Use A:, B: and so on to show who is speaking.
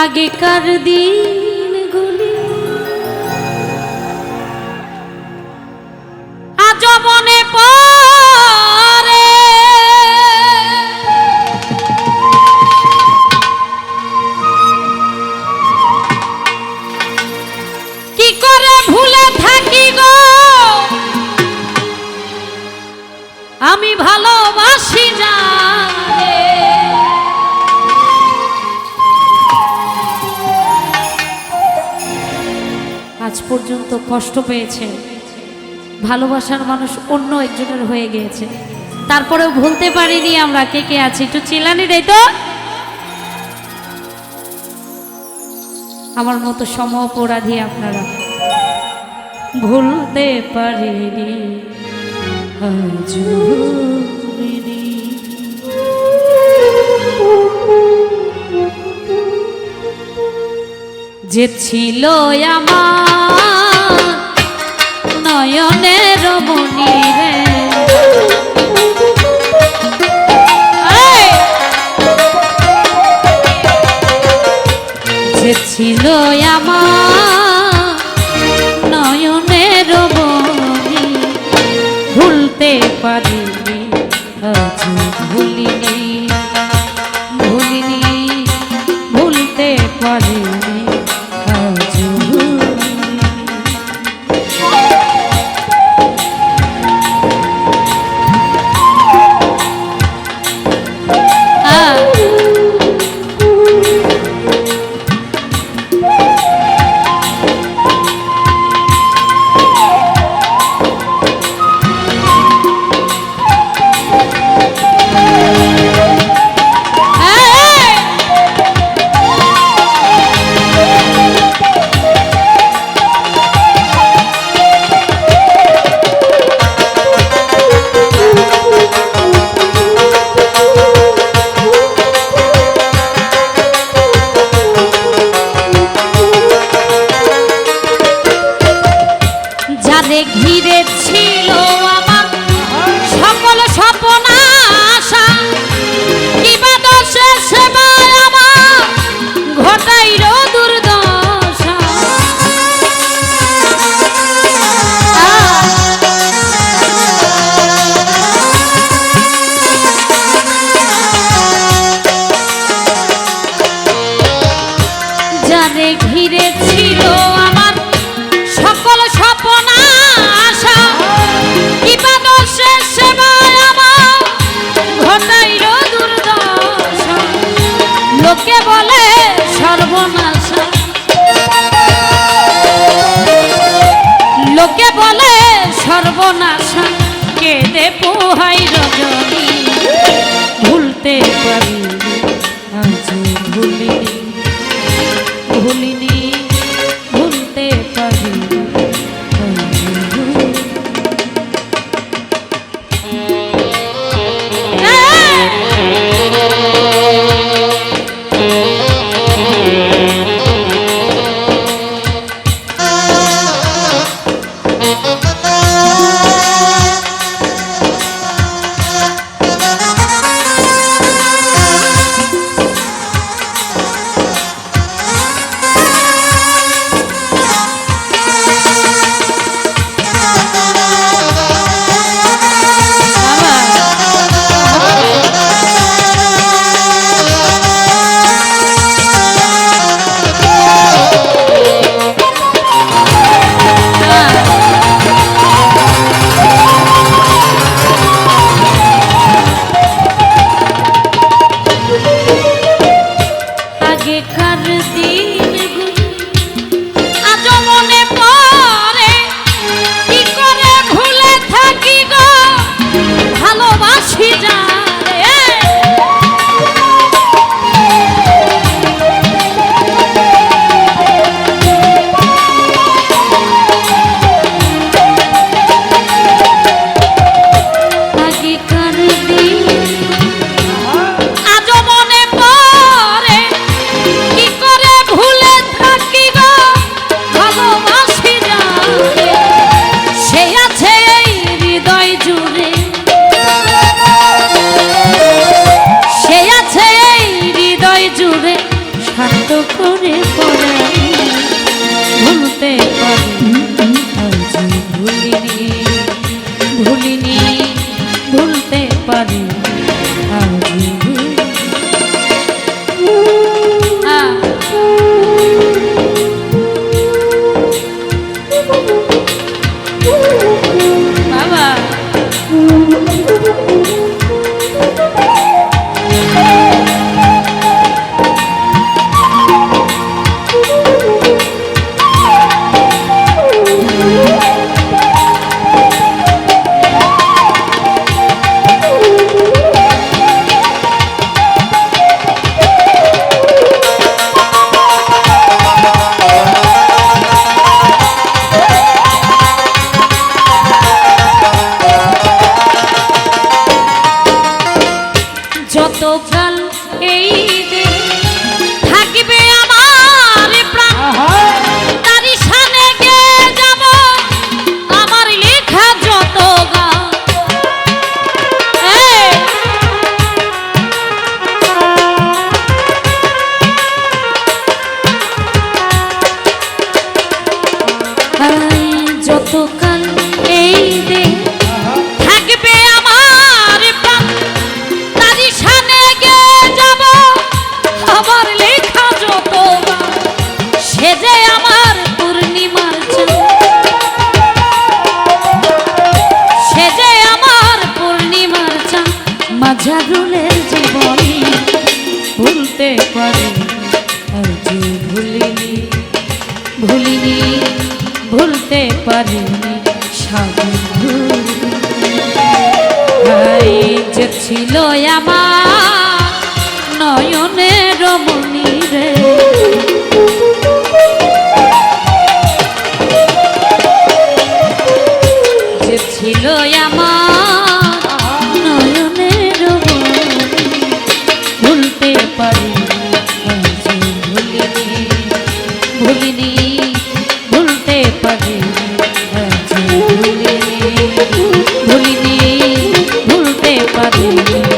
A: আগেকার দিনগুলি পর্যন্ত কষ্ট পেয়েছে। ভালোবাসার মানুষ অন্য একজনের হয়ে গিয়েছে। তারপরেও ভুলতে পারিনি আমরা। কে কে আছি? একটু চিল্লানি দেয় তো। আমার মতো সম অপরাধী আপনারা। ভুলতে পারিনি। যে ছিল আমার নয়নের মনি রে! যে নয়নের মনি ভুলতে পারিনি আজ ঘিরে জুড়ে শান্ত করে যত কাল এই আঝারুলের জীবনী ভুলতে পারি। আর যে ভুলিনি ভুলিনি, ভুলতে পারিনি সাধু। ভাই যে ছিল আমার Give me